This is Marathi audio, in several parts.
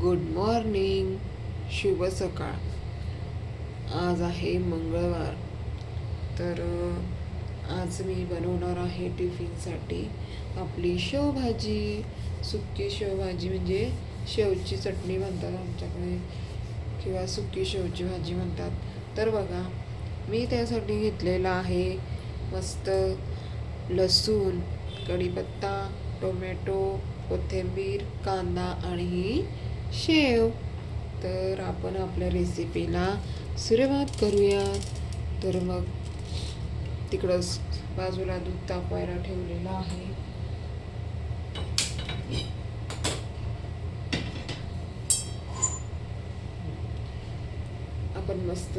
गुड मॉर्निंग शुभ सकाळ. आज आहे मंगळवार. तर आज मी बनवणार आहे टिफिनसाठी आपली शेवभाजी. सुकी शेवभाजी म्हणजे शेवची चटणी म्हणतात आमच्याकडे किंवा सुकी शेवची भाजी म्हणतात. तर बघा मी त्यासाठी घेतलेला आहे मस्त लसूण कढीपत्ता टोमॅटो कोथिंबीर कांदा आणि शेव. तर आपण आपल्या रेसिपीला सुरुवात करूया तर मग तिकडं बाजूला दूध तापवायला ठेवलेलं आहे. आपण मस्त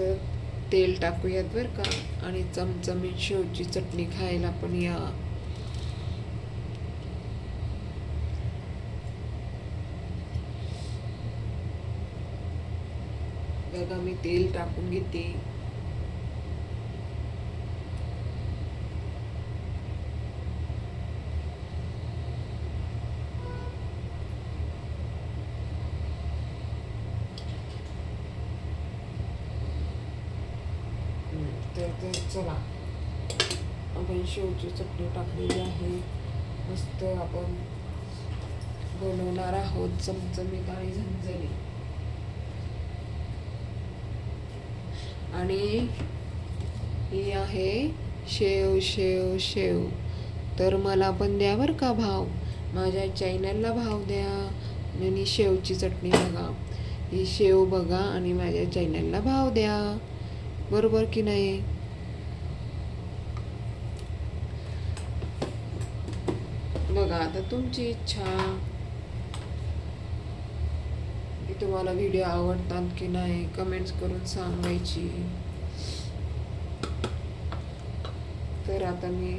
तेल टाकूयात बरं का. आणि चमचमीत शेवची चटणी खायला पण या. बघा मी तेल टाकून घेते? तर तर चला. आपण शेवची चटणी टाकलेली आहे. मस्त आपण बनवणार आहोत चमचमीत आणि झणझणीत. आणि ही आहे शेव शेव शेव. तर मला पण द्या बरं का भाव. माझ्या चॅनलला भाव द्या. आणि शेवची चटणी बघा. ही शेव बघा आणि माझ्या चॅनलला भाव द्या. बरोबर की नाही? बघा आता तुमची इच्छा. तुम्हाला व्हिडिओ आवडतात की नाही कमेंट्स करून सांगायची. तर आता मी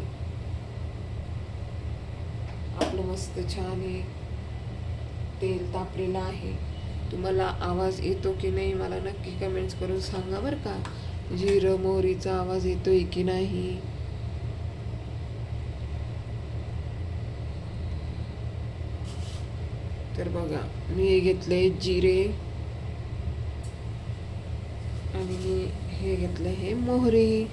आपलं मस्त छान हे तेल तापलेलं आहे. तुम्हाला आवाज येतो की नाही मला नक्की कमेंट्स करून सांगा बरं का. जिरं मोहरीचा आवाज येतोय की नाही? तर बघा मी घेतले जिरे आणि हे घेतलं हे मोहरी.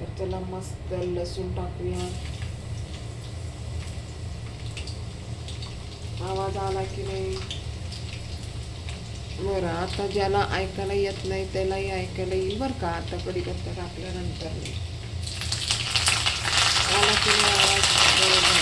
तर त्याला मस्त लसूण टाकूया. आवाज आला की नाही? बरं आता ज्याला ऐकायला येत नाही त्यालाही ऐकायला येईल बरं का? आता कढीपत्ता टाकल्यानंतर नाही. आवाज बरोबर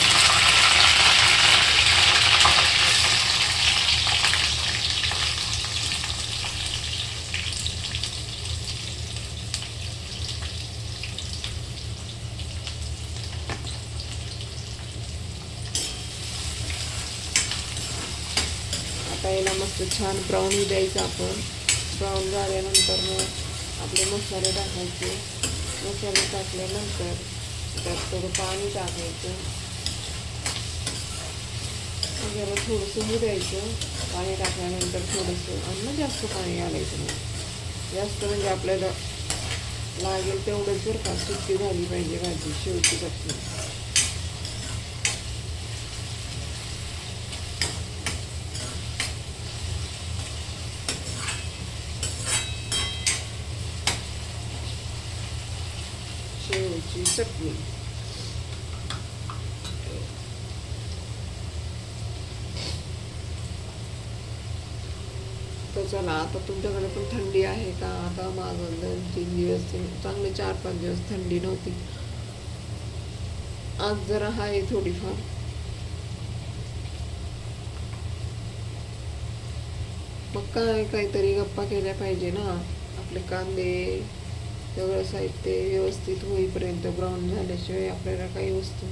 आता याला मस्त छान ब्राऊन द्यायचं आपण. ब्राऊन झाल्यानंतर मग आपले मसाले टाकायचे. मसाले टाकल्यानंतर त्यात थोडं पाणी टाकायचं. मग याला थोडंसं होऊ द्यायचं. पाणी टाकल्यानंतर थोडंसं अन्न जास्त पाणी घालायचं जास्त म्हणजे आपल्याला लागेल तेवढंच जर का सुट्टी झाली पाहिजे भाजी शेवटी चटणी शेवची चटणी तर चला आता तुमच्याकडे पण थंडी आहे का? आता माझं दोन तीन दिवस चांगले चार पाच दिवस थंडी नव्हती. आज जरा आहे थोडीफार. मग काय काहीतरी गप्पा केल्या पाहिजे ना आपले कांदे सगळं साहित्य व्यवस्थित होईपर्यंत ब्राऊन झाल्याशिवाय आपल्याला काही वस्तू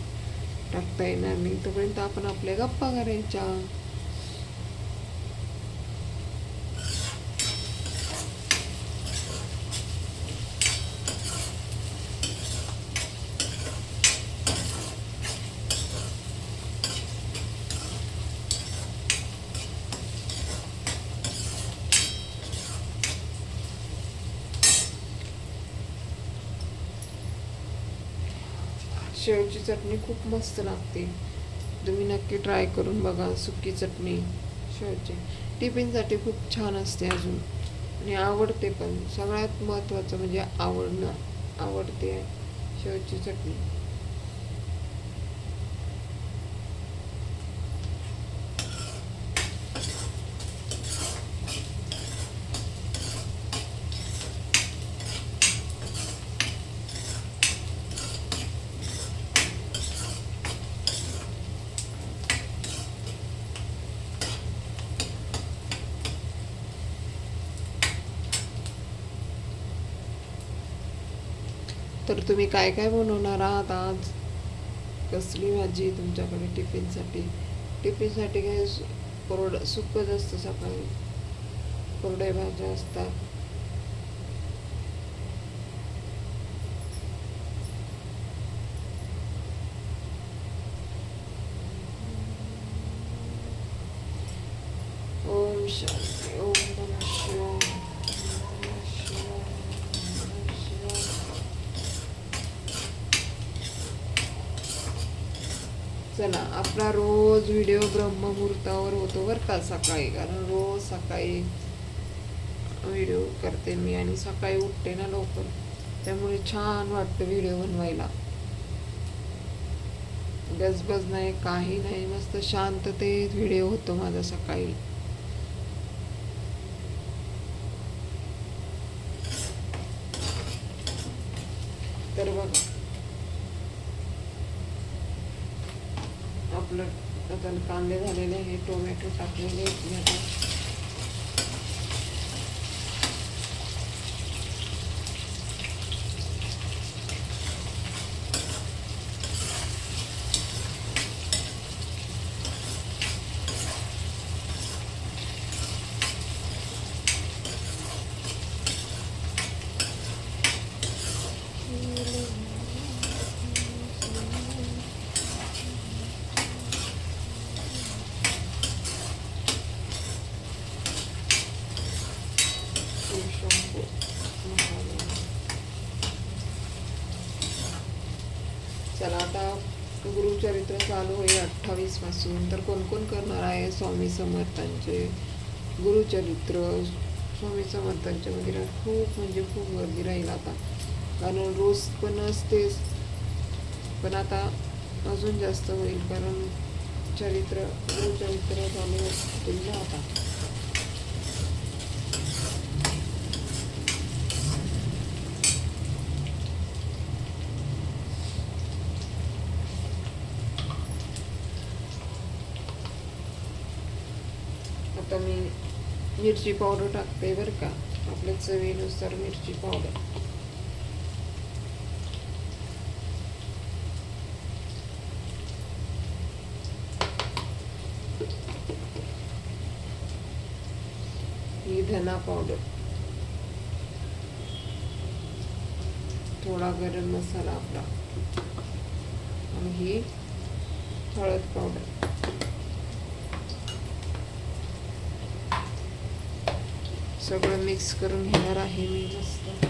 टाकता येणार नाही. तोपर्यंत आपण आपल्या गप्पा करायच्या. शेवची चटणी खूप मस्त लागते. तुम्ही नक्की ट्राय करून बघा सुकी चटणी शेवची टिफिनसाठी खूप छान असते अजून. आणि आवडते पण. सगळ्यात महत्त्वाचं म्हणजे आवडणं आवडते शेवची चटणी. तर तुम्ही काय काय बनवणार आहात आज? कसली भाजी तुमच्याकडे टिफिनसाठी? टिफिनसाठी काय कोरड सुकच असतं सकाळी. कोरड्या भाज्या असतात. चला आपला रोज व्हिडिओ ब्रह्ममुहूर्तावर होतो बरं का सकाळी. कारण रोज सकाळी व्हिडिओ करते मी आणि सकाळी उठते ना लवकर. त्यामुळे छान वाटतं व्हिडिओ बनवायला. गजबज नाही काही नाही मस्त शांततेत व्हिडिओ होतो माझा सकाळी. तर बघा. आपलं आता कांदे झालेले आहे टोमॅटो टाकलेले आहेत मी आता शंभू महादेव. चला आता गुरुचरित्र चालू होईल अठ्ठावीसपासून तर कोण कोण करणार आहे? स्वामी समर्थांचे गुरुचरित्र स्वामी समर्थांच्या मंदिरात खूप म्हणजे खूप गर्दी राहील आता. कारण रोज पण असतेच. पण आता अजून जास्त होईल. कारण चरित्र गुरुचरित्र चालू असतील ना आता मी मिरची पावडर टाकते बरं का. आपल्या चवीनुसार मिरची पावडर. ही धना पावडर. थोडा गरम मसाला आपला. आणि ही हळद पावडर. सगळं मिक्स करून घेणार आहे मी मस्त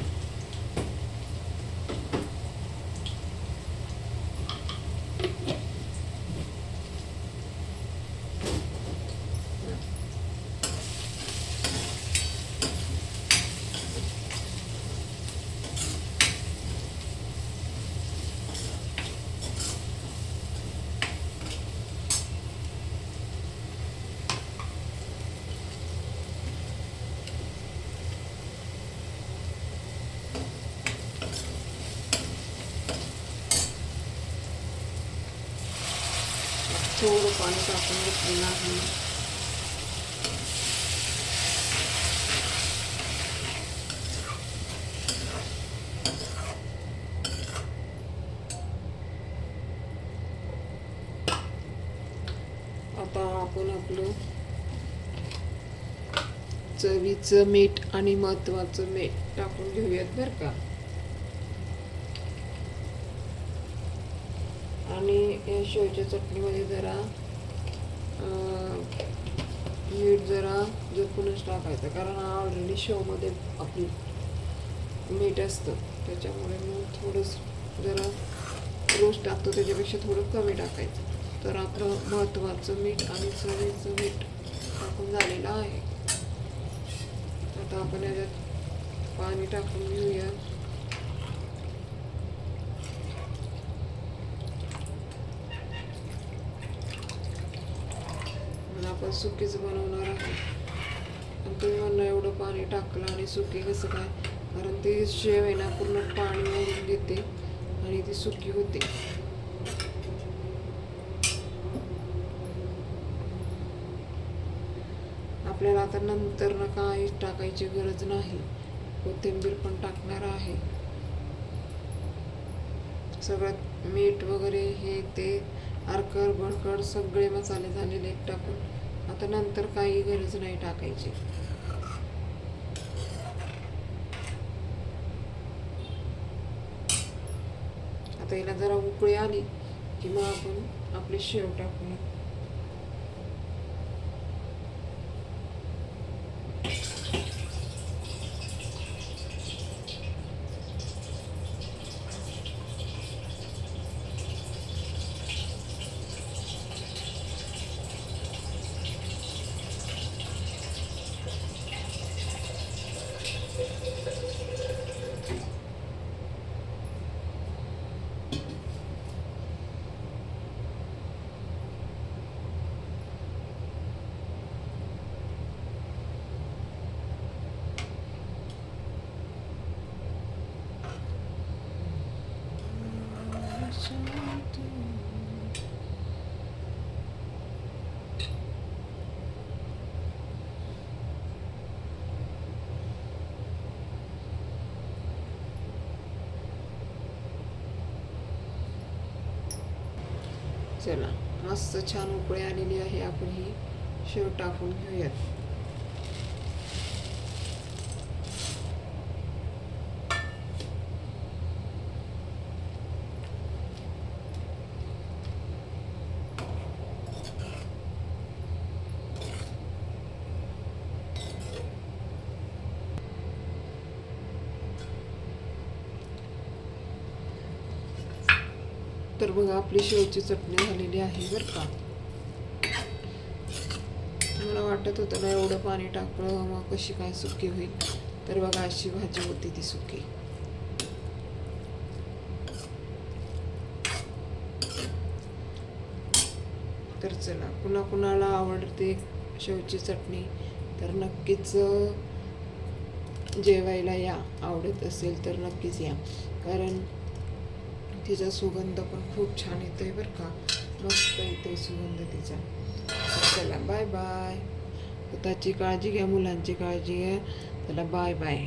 थोडं पाणी टाकून घेतलेलं आहे. आता आपण आपलं चवीचं मीठ आणि महत्वाचं मीठ टाकून घेऊयात बरं का आणि या शेवच्या चटणीमध्ये जरा मीठ जरा झोपूनच टाकायचं. कारण ऑलरेडी शेवमध्ये आपली मीठ असतं. त्याच्यामुळे मग थोडंसं जरा रोज टाकतो. त्याच्यापेक्षा थोडं कमी टाकायचं. तर आपलं महत्त्वाचं मीठ आणि चवीचं मीठ टाकून झालेलं आहे. आता आपण याच्यात पाणी टाकून घेऊया आणि आपण सुकीच बनवणार आहोत. आणि तुम्ही म्हणणं एवढं पाणी टाकलं आणि सुकी कसं काय? कारण ती शेव आहे ना पूर्ण पाणी ओढून घेते आणि ती सुकी होते. आपल्याला आता नंतर ना काही टाकायची गरज नाही. कोथिंबीर पण टाकणार आहे. सगळ्यात मीठ वगैरे हे ते आरकर बडकड सगळे मसाले झालेले टाकून. आता नंतर काही गरज नाही टाकायची. आता याला जरा उकळी आली की मग आपण आपली शेव टाकूया. चला. मस्त छान उकळी आलेली आहे. आपण ही शेव टाकून घेऊयात. तर बघा आपली शेवची चटणी झालेली आहे बरं का. मला वाटत होतं ना एवढं पाणी टाकलं मग कशी काय सुकी होईल. तर बघा अशी भाजी होती ती सुकी. तर चला कुणा कुणाला आवडते शेवची चटणी तर नक्कीच जेवायला या. आवडत असेल तर नक्कीच या. कारण तिचा सुगंध पण खूप छान येतोय बरं का. मस्त येतोय सुगंध तिचा. चला बाय बाय स्वतःची काळजी घ्या मुलांची काळजी घ्या. चला बाय बाय